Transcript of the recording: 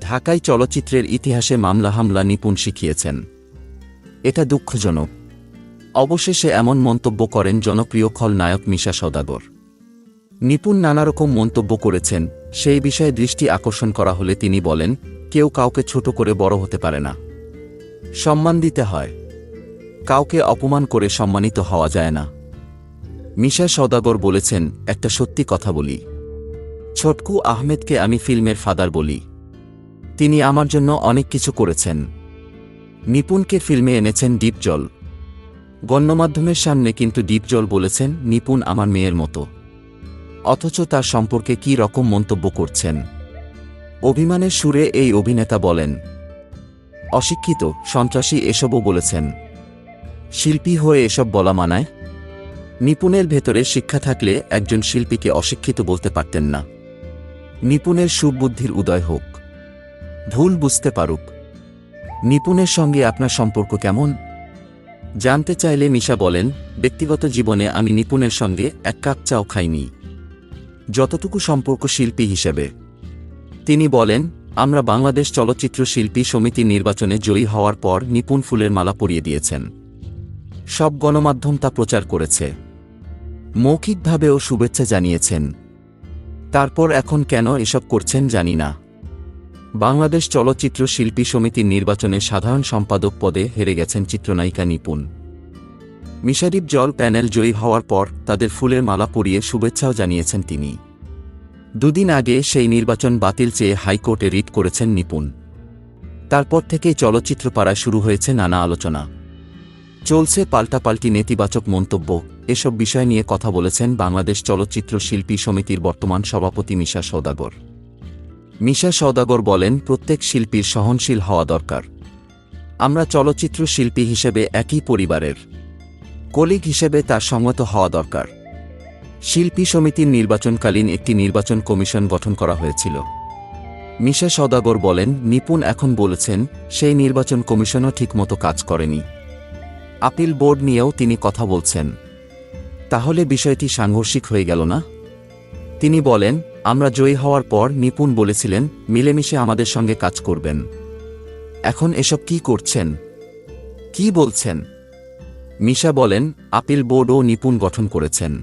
ঢাকায় চলচ্চিত্রের ইতিহাসে মামলা হামলা নিপুণ শিখিয়েছেন। এটা দুঃখজনক। অবশেষে এমন মন্তব্য করেন জনপ্রিয় খলনায়ক মিশা সদাগর নিপুণ নানারকম মন্তব্য করেছেন, সেই বিষয়ে দৃষ্টি আকর্ষণ করা হলে তিনি বলেন, কেউ কাউকে ছোট করে বড় হতে পারে না। সম্মান দিতে হয়। কাউকে অপমান করে সম্মানিত হওয়া যায় না। মিশা সদাগর বলেছেন, একটা সত্যি কথা বলি। ছোটকু আহমেদকে আমি ফিল্মের ফাদার বলি। তিনি আমার জন্য অনেক কিছু করেছেন। নিপুণকে ফিল্মে এনেছেন ডিপজল গণ্যমাধ্যমের সামনে কিন্তু ডিপজল বলেছেন, নিপুণ আমার মেয়ের মতো। অথচ তার সম্পর্কে কি রকম মন্তব্য করছেন? অভিমানের সুরে এই অভিনেতা বলেন, অশিক্ষিত, সন্ত্রাসী এসবও বলেছেন। শিল্পী হয়ে এসব বলা মানায়। নিপুণের ভেতরে শিক্ষা থাকলে একজন শিল্পীকে অশিক্ষিত বলতে পারতেন না। নিপুণের সুবুদ্ধির উদয় হোক। ভুল বুঝতে পারুক। নিপুণের সঙ্গে আপনার সম্পর্ক কেমন? জানতে চাইলে মিশা বলেন, ব্যক্তিগত জীবনে আমি নিপুণের সঙ্গে এক কাপ চাও খাইনি। যতটুকু সম্পর্ক শিল্পী হিসেবে। তিনি বলেন, আমরা বাংলাদেশ চলচ্চিত্র শিল্পী সমিতি নির্বাচনে জয়ী হওয়ার পর নিপুণ ফুলের মালা পরিয়ে দিয়েছেন। সব গণমাধ্যম তা প্রচার করেছে। মৌখিকভাবেও শুভেচ্ছা জানিয়েছেন। তারপর এখন কেন এসব করছেন জানি না। বাংলাদেশ চলচ্চিত্র শিল্পী সমিতির নির্বাচনে সাধারণ সম্পাদক পদে হেরে গেছেন চিত্রনায়িকা নিপুণ। মিশারিব জল প্যানেল জয়ী হওয়ার পর তাদের ফুলের মালা পরিয়ে শুভেচ্ছাও জানিয়েছেন তিনি। দুদিন আগে সেই নির্বাচন বাতিল চেয়ে হাইকোর্টে রিট করেছেন নিপুণ। তারপর থেকেই চলচ্চিত্র পাড়ায় শুরু হয়েছে নানা আলোচনা। চলছে পাল্টাপাল্টি নেতিবাচক মন্তব্য, এসব বিষয় নিয়ে কথা বলেছেন বাংলাদেশ চলচ্চিত্র শিল্পী সমিতির বর্তমান সভাপতি মিশা সওদাগর। মিশা সওদাগর বলেন, প্রত্যেক শিল্পীর সহনশীল হওয়া দরকার। আমরা চলচ্চিত্র শিল্পী হিসেবে একই পরিবারের কলিগ হিসেবে তার সংগত হওয়া দরকার। শিল্পী সমিতির নির্বাচনকালীন একটি নির্বাচন কমিশন গঠন করা হয়েছিল। মিশা সওদাগর বলেন, নিপুণ এখন বলেছেন, সেই নির্বাচন কমিশনও ঠিকমতো কাজ করেনি। আপিল বোর্ড নিয়েও তিনি কথা বলছেন। তাহলে বিষয়টি সাংঘর্ষিক হয়ে গেল না? তিনি বলেন, আমরা জয়ী হওয়ার পর নিপুণ বলেছিলেন, মিলেমিশে আমাদের সঙ্গে কাজ করবেন। এখন এসব কি করছেন? কি বলছেন? মিশা বলেন, আপিল বোর্ডও নিপুণ গঠন করেছেন।